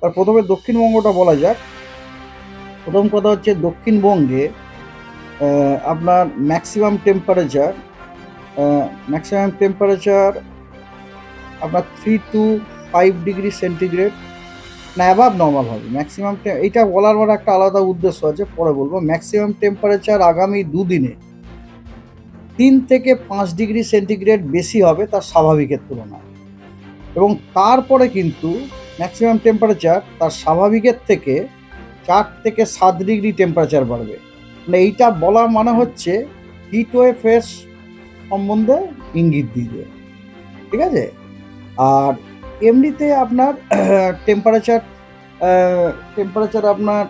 তার প্রথমে দক্ষিণবঙ্গটা বলা যাক। প্রথম কথা হচ্ছে দক্ষিণবঙ্গে আপনার ম্যাক্সিমাম টেম্পারেচার ম্যাক্সিমাম টেম্পারেচার আপনার three two five degree centigrade না অ্যাভাব নর্মাল হবে। ম্যাক্সিমাম এইটা বলার পর একটা আলাদা উদ্দেশ্য আছে, পরে বলব। ম্যাক্সিমাম টেম্পারেচার আগামী দুদিনে তিন থেকে পাঁচ ডিগ্রি সেন্টিগ্রেড বেশি হবে, তার স্বাভাবিকের তুলনায়। এবং তারপরে কিন্তু ম্যাক্সিমাম টেম্পারেচার তার স্বাভাবিকের থেকে চার থেকে সাত ডিগ্রি টেম্পারেচার বাড়বে। মানে এইটা বলা মানে হচ্ছে হিট ওয়েভের সম্বন্ধে ইঙ্গিত দিয়ে ঠিক আছে? আর এমনিতে আপনার টেম্পারেচার টেম্পারেচার আপনার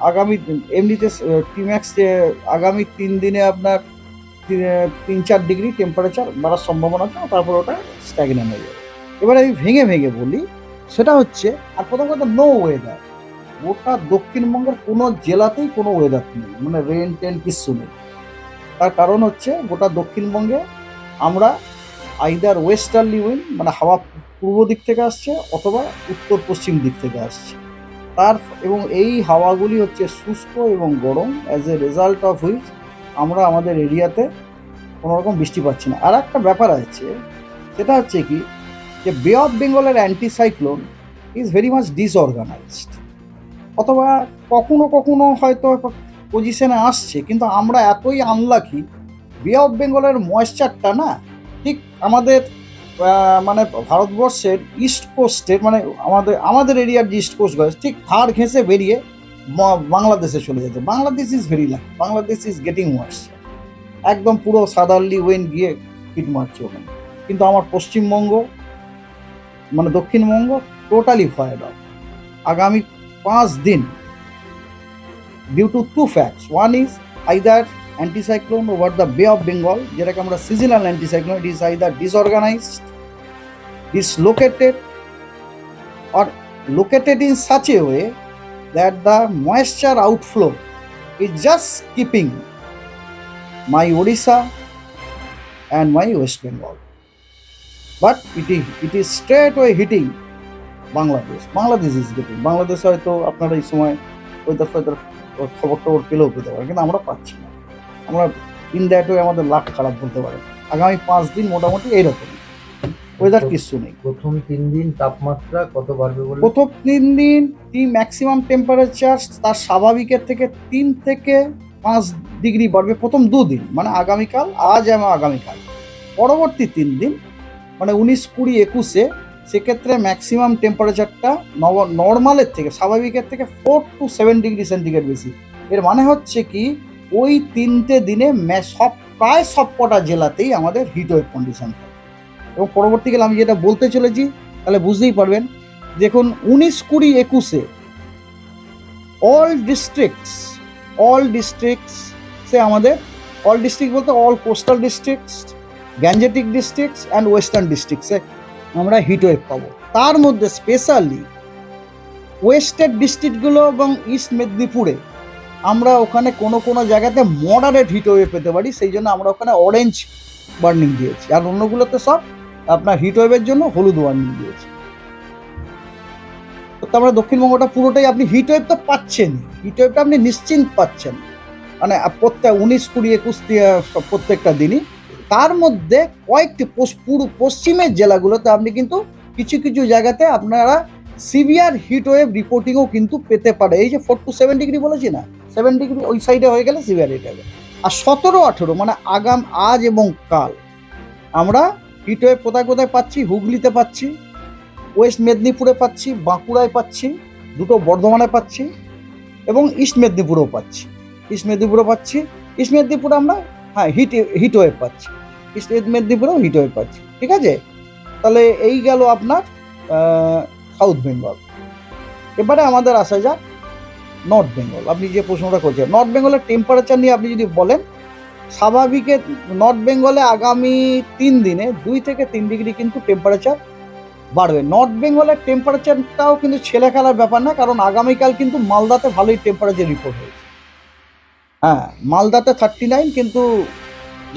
আগামী এমনিতে টিম্যাক্স আগামী তিন দিনে আপনার তিন- চার ডিগ্রি টেম্পারেচার বাড়ার সম্ভাবনা তারপর ওটা স্ট্যাগনেন্ট হয়ে যাবে। এবার আমি ভেঙে ভেঙে বলি সেটা হচ্ছে, আর প্রথম কথা নো ওয়েদার গোটা দক্ষিণবঙ্গের কোনো জেলাতেই কোনো ওয়েদার নেই মানে রেন টেন কিচ্ছু নেই। তার কারণ হচ্ছে, গোটা দক্ষিণবঙ্গে আমরা আইদার ওয়েস্টার্লি উইন্ড মানে হাওয়া পূর্ব দিক থেকে আসছে, অথবা উত্তর পশ্চিম দিক থেকে আসছে। তার, এবং এই হাওয়াগুলি হচ্ছে শুষ্ক এবং গরম। As a result of which আমরা আমাদের এরিয়াতে কোনো রকম বৃষ্টি পাচ্ছি না। আর একটা ব্যাপার আছে, সেটা হচ্ছে কি যে বে অফ বেঙ্গলের anticyclone is very much disorganised অথবা কখনো কখনো হয়তো পজিশনে আসছে, কিন্তু আমরা এতই আনলাকি বে অফ বেঙ্গলের ময়েশ্চারটা না, ঠিক আমাদের মানে ভারতবর্ষের ইস্ট কোস্টের মানে আমাদের আমাদের এরিয়ার যে ইস্ট কোস্ট গেছে ঠিক ধার ঘেঁষে বেরিয়ে বাংলাদেশে চলে যাচ্ছে Bangladesh is very luck Bangladesh is getting worse একদম পুরো সাদারলি ওয়েন গিয়ে হিট মারছে ওখানে। কিন্তু আমার পশ্চিমবঙ্গ মানে দক্ষিণবঙ্গ টোটালি ফায়ার্ড অফ আগামী পাঁচ দিন due to two facts one is either anticyclone over the bay of Bengal যেটাকে আমরা seasonal anticyclone it is either disorganised dislocated, or located in such a way that the moisture outflow is just keeping my Odisha and my West Bengal. It is, it is straight away hitting Bangladesh Bangladesh is getting Bangladesh হয়তো আপনারা এই সময় weather feather খবর টবর পেলেও পেতে পারে কিন্তু আমরা পাচ্ছি না। আমরা ইন দ্যাট ওয়ে আমাদের লাখ খারাপ বলতে পারে। আগামী পাঁচ দিন মোটামুটি এইরকম। ওয়েদার কিচ্ছু নেই। প্রথম তিন দিন তাপমাত্রা কত বাড়বে বলে প্রথম তিন দিন টি ম্যাক্সিমাম টেম্পারেচার তার স্বাভাবিকের থেকে তিন থেকে পাঁচ ডিগ্রি বাড়বে প্রথম দুদিন। মানে আগামীকাল আজ এবং আগামীকাল। পরবর্তী তিন দিন মানে উনিশ কুড়ি একুশে সেক্ষেত্রে ম্যাক্সিমাম টেম্পারেচারটা নব নর্মালের থেকে, স্বাভাবিকের থেকে four to seven degree centigrade বেশি। এর মানে হচ্ছে কি, ওই তিনটে দিনে সব, প্রায় সব কটা জেলাতেই আমাদের হিট ওয়েভ কন্ডিশন থাকে এবং পরবর্তীকালে আমি যেটা বলতে চলেছি, তাহলে বুঝতেই পারবেন, দেখুন উনিশ কুড়ি একুশে অল ডিস্ট্রিক্টস অল ডিস্ট্রিক্টস আমাদের অল ডিস্ট্রিক্ট বলতে all coastal districts gangetic districts and western ডিস্ট্রিক্টসে আমরা হিটওয়েভ পাবো। তার মধ্যে স্পেশালি ওয়েস্টার্ন ডিস্ট্রিক্টগুলো এবং ইস্ট মেদিনীপুরে আমরা ওখানে কোনো কোনো জায়গাতে মডারেট হিটওয়েভ পেতে পারি, সেই জন্য আমরা ওখানে অরেঞ্জ ওয়ার্নিং দিয়েছি। আর অন্যগুলোতে সব আপনার হিটওয়েভের জন্য হলুদ ওয়ার্নিং দিয়েছি। তো মানে দক্ষিণবঙ্গটা পুরোটাই আপনি হিটওয়েভ তো পাচ্ছেন। হিটওয়েভটা আপনি নিশ্চিন্ত পাচ্ছেন। মানে প্রত্যেক উনিশ কুড়ি একুশ প্রত্যেকটা দিনই তার মধ্যে কয়েকটি পশ্চিমের জেলাগুলোতে আপনি কিন্তু কিছু কিছু জায়গাতে আপনারা সিভিয়ার হিটওয়েভ রিপোর্টিংও কিন্তু পেতে পারে। এই যে ফোর টু সেভেন ডিগ্রি বলেছি না? সেভেন ডিগ্রি ওই সাইডে হয়ে গেলে সিভিয়ার হিট হবে আর সতেরো আঠেরো মানে আগাম আজ এবং কাল, আমরা হিটওয়েভ কোথায় কোথায় পাচ্ছি? হুগলিতে পাচ্ছি, ওয়েস্ট মেদিনীপুরে পাচ্ছি, বাঁকুড়ায় পাচ্ছি, দুটো বর্ধমানে পাচ্ছি এবং ইস্ট মেদিনীপুরেও পাচ্ছি। ইস্ট মেদিনীপুরেও পাচ্ছি, ইস্ট মেদিনীপুরে আমরা হ্যাঁ হিট হিট ওয়েভ পাচ্ছি। ইস্ট মেদিনীপুরেও হিট ওয়েভ পাচ্ছি, ঠিক আছে? তাহলে এই গেল আপনার সাউথ বেঙ্গল এবারে আমাদের আসা যাক নর্থ বেঙ্গল আপনি যে প্রশ্নটা করছেন নর্থ বেঙ্গলের টেম্পারেচার নিয়ে আপনি যদি বলেন স্বাভাবিকের নর্থ বেঙ্গলে আগামী তিন দিনে দুই থেকে তিন ডিগ্রি কিন্তু টেম্পারেচার বাড়বে। নর্থ বেঙ্গলের টেম্পারেচারটাও কিন্তু ছেলে খেলার ব্যাপার না, কারণ আগামীকাল কিন্তু মালদাতে ভালোই টেম্পারেচার রিপোর্ট হয়েছে। হ্যাঁ মালদাতে থার্টি নাইন কিন্তু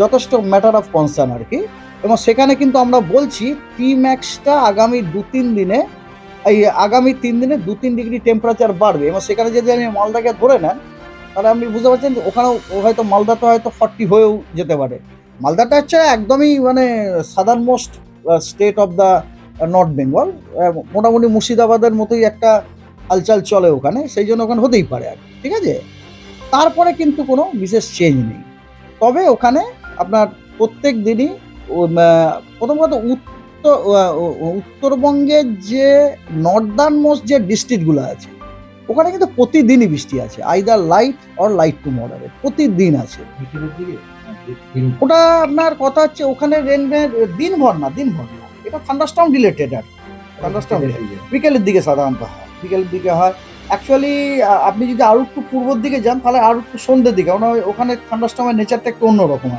যথেষ্ট ম্যাটার অফ কনসার্ন আর কি। এবং সেখানে কিন্তু আমরা বলছি টি ম্যাক্সটা আগামী দু তিন দিনে, এই আগামী তিন দিনে দু তিন ডিগ্রি টেম্পারেচার বাড়বে। এবং সেখানে যদি আমি মালদাকে ধরে নেন, তাহলে আপনি বুঝতে পারছেন যে ওখানেও হয়তো মালদাতে হয়তো ফর্টি হয়েও যেতে পারে। মালদাটা হচ্ছে একদমই মানে southern most state of the north Bengal মোটামুটি মুর্শিদাবাদের মতোই একটা হালচাল চলে ওখানে, সেই জন্য ওখানে হতেই পারে আর ঠিক আছে? তারপরে কিন্তু কোনো বিশেষ চেঞ্জ নেই। তবে ওখানে আপনার প্রত্যেক দিনই প্রথম কথা উত্তর উত্তরবঙ্গের যে নর্দার্ন মোস্ট যে ডিস্ট্রিক্টগুলো আছে, ওখানে কিন্তু প্রতিদিনই বৃষ্টি আছে either light or light to moderate প্রতিদিন আছে। ওটা আপনার কথা হচ্ছে ওখানে রেনমের দিনভর না দিনভর না। এটা থান্ডারস্টর্ম রিলেটেড আর থান্ডারস্টর্ম। বিকেলের দিকে সাধারণত হয়, বিকেলের দিকে হয়। অ্যাকচুয়ালি আপনি যদি আরও একটু পূর্বর দিকে যান, তাহলে আরও একটু সন্ধ্যের দিকে। ওই- ওখানে থান্ডারস্টর্মের নেচারটা একটু অন্যরকম আর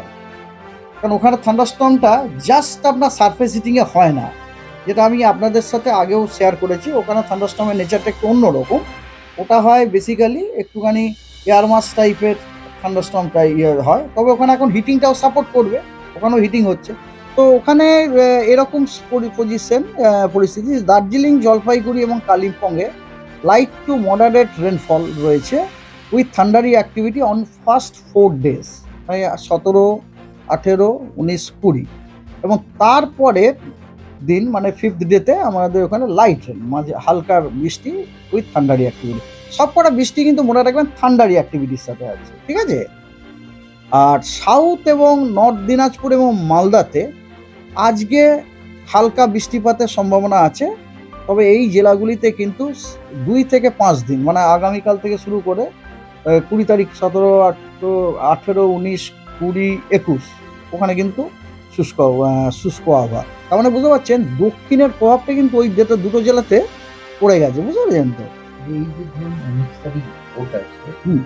কারণ ওখানে থান্ডারস্টর্মটা জাস্ট আপনার সারফেস হিটিংয়ে হয় না। যেটা আমি আপনাদের সাথে আগেও শেয়ার করেছি, ওখানে থান্ডারস্টর্মের নেচারটা একটু অন্যরকম। ওটা হয় বেসিক্যালি একটুখানি এয়ার মাস টাইপের থান্ডারস্টর্মটা ইয়ে হয়। তবে ওখানে এখন হিটিংটাও সাপোর্ট করবে। ওখানেও হিটিং হচ্ছে। তো ওখানে এরকম পজিশন পরিস্থিতি। দার্জিলিং, জলপাইগুড়ি এবং কালিম্পংয়ে লাইট টু মডারেট রেনফল রয়েছে with thundery activity on first four days মানে সতেরো, আঠেরো, উনিশ, কুড়ি। এবং তারপরে দিন মানে ফিফথ ডেতে আমাদের ওখানে লাইট রেন মাঝে হালকার বৃষ্টি উইথ থান্ডারি অ্যাক্টিভিটি সব কটা বৃষ্টি কিন্তু মনে রাখবেন থান্ডারি অ্যাক্টিভিটির সাথে আছে, ঠিক আছে? আর সাউথ এবং নর্থ দিনাজপুর এবং মালদাতে আজকে হালকা বৃষ্টিপাতের সম্ভাবনা আছে। তবে এই জেলাগুলিতে কিন্তু দুই থেকে পাঁচ দিন মানে আগামীকাল থেকে শুরু করে কুড়ি তারিখ সতেরো আঠেরো আঠেরো উনিশ কুড়ি একুশ ওখানে কিন্তু শুষ্ক শুষ্ক আবহাওয়া তার মানে বুঝতে পারছেন দক্ষিণের প্রভাবটা কিন্তু ওই যেটা দুটো জেলাতে পড়ে গেছে বুঝতে পারছেন তো এই যে ধরুন উনিশ তারিখ ভোট আছে হুম।